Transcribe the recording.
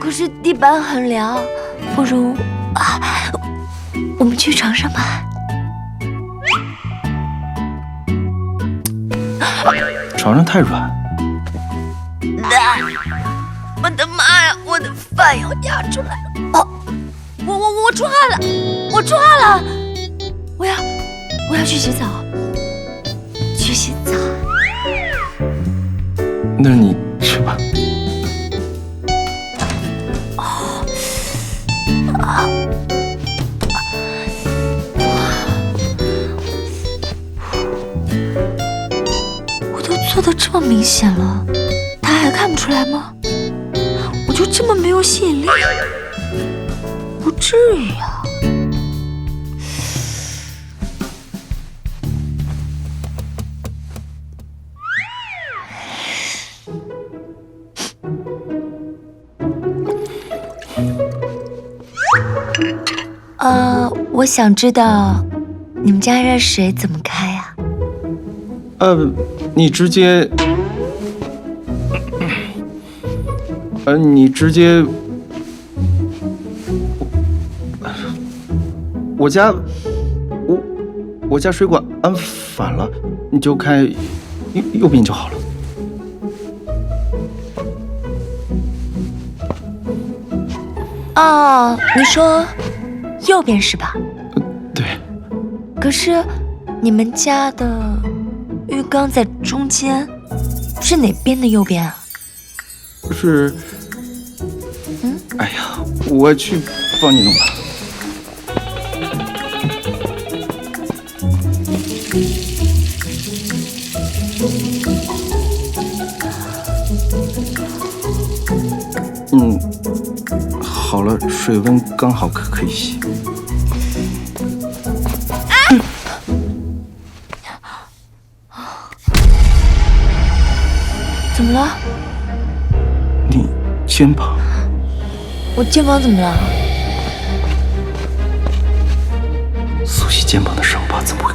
可是地板很凉，不如啊，我们去床上吧。床上太软。我的妈呀，我的饭要压出来了！哦，我我我出汗了，我出汗了，我要我要去洗澡，去洗澡。那你去吧。做的这么明显了，他还看不出来吗？我就这么没有吸引力？不至于啊！呃，我想知道你们家热水怎么开呀、呃，你直接，呃，你直接，我家，我我家水管安反了，你就开右右边就好了。哦，你说右边是吧？对，可是你们家的浴缸在中间，是哪边的右边啊？是，嗯，哎呀，我去帮你弄吧。嗯，好了，水温刚好可可以洗。怎么了？你肩膀我肩膀怎么了？苏西肩膀的伤疤怎么会